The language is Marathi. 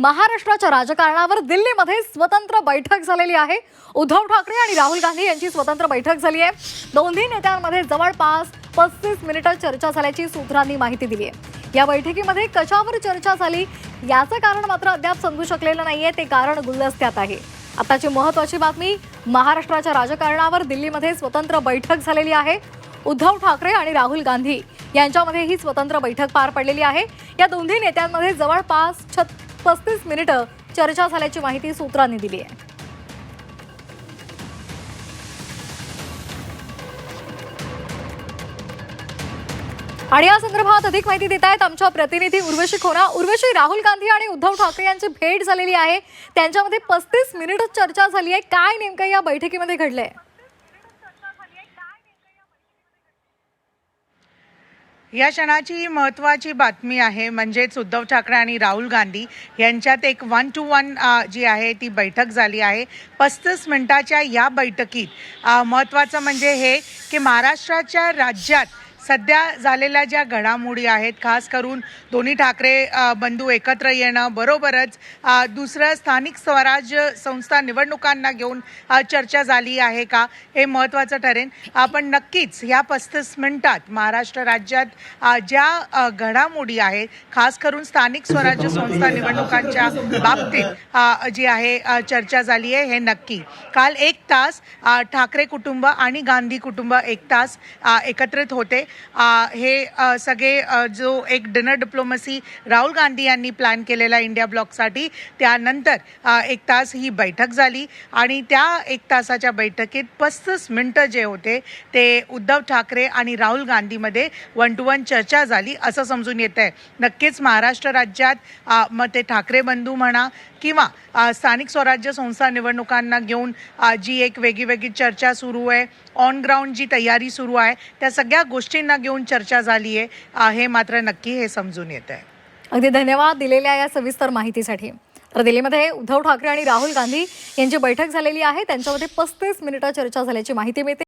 महाराष्ट्राच्या राजकारणावर दिल्लीमध्ये स्वतंत्र बैठक झालेली आहे. उद्धव ठाकरे आणि राहुल गांधी यांची स्वतंत्र बैठक झाली आहे. दोन्ही नेत्यांमध्ये जवळपास पस्तीस मिनिटं चर्चा झाल्याची सूत्रांनी माहिती दिली आहे. या बैठकीमध्ये कशावर चर्चा झाली याचं कारण मात्र अद्याप समजू शकलेलं नाहीये. ते कारण गुलदस्त्यात आहे. आताची महत्वाची बातमी महाराष्ट्राच्या राजकारणावर दिल्लीमध्ये स्वतंत्र बैठक झालेली आहे. उद्धव ठाकरे आणि राहुल गांधी यांच्यामध्ये ही स्वतंत्र बैठक पार पडलेली आहे. या दोन्ही नेत्यांमध्ये जवळपास छत पस्तीस मिनिटं चर्चा झाल्याची माहिती सूत्रांनी दिली आहे. आणि या संदर्भात अधिक माहिती देत आहेत आमच्या प्रतिनिधी उर्वशी खोरा. उर्वशी राहुल गांधी आणि उद्धव ठाकरे यांची भेट झालेली आहे. त्यांच्यामध्ये पस्तीस मिनिट चर्चा झाली आहे. काय नेमकं या बैठकीमध्ये घडलंय? या क्षणाची महत्त्वाची बातमी आहे म्हणजेच उद्धव ठाकरे आणि राहुल गांधी यांच्यात एक वन टू वन जी आहे ती बैठक झाली आहे. पस्तीस मिनिटाच्या या बैठकीत महत्त्वाचं म्हणजे हे की महाराष्ट्राच्या राज्यात सध्या झालेल्या ज्या घडामोडी आहेत खास करून दोन्ही ठाकरे बंधू एकत्र येणं बरोबरच दुसरं स्थानिक स्वराज्य संस्था निवडणुकांना घेऊन चर्चा झाली आहे का? हे महत्त्वाचं ठरेल आपण नक्कीच ह्या पस्तीस मिनिटात महाराष्ट्र राज्यात ज्या घडामोडी आहेत खास करून स्थानिक स्वराज्य संस्था निवडणुकांच्या बाबतीत जी आहे चर्चा झाली आहे हे नक्की. काल एक तास ठाकरे कुटुंब आणि गांधी कुटुंब एक तास एकत्रित होते. हे सगळे जो एक डिनर डिप्लोमसी राहुल गांधी यांनी प्लॅन केलेला इंडिया ब्लॉकसाठी त्यानंतर एक तास ही बैठक झाली आणि त्या एक तासाच्या बैठकीत पस्तीस मिनटं जे होते ते उद्धव ठाकरे आणि राहुल गांधीमध्ये वन टू वन चर्चा झाली असं समजून येत आहे नक्कीच महाराष्ट्र राज्यात मग ते ठाकरे बंधू म्हणा किंवा स्थानिक स्वराज्य संस्था निवडणुकांना घेऊन जी एक वेगळी वेगळी चर्चा सुरू आहे ऑन ग्राउंड जी तयारी सुरू आहे त्या सगळ्या गोष्टी गोष्टींना घेऊन चर्चा झाली आहे हे मात्र नक्की हे समजून येत आहे. अगदी धन्यवाद दिलेल्या या सविस्तर माहितीसाठी. तर दिल्लीमध्ये उद्धव ठाकरे आणि राहुल गांधी यांची बैठक झालेली आहे. त्यांच्यामध्ये पस्तीस मिनिटं चर्चा झाल्याची माहिती मिळते.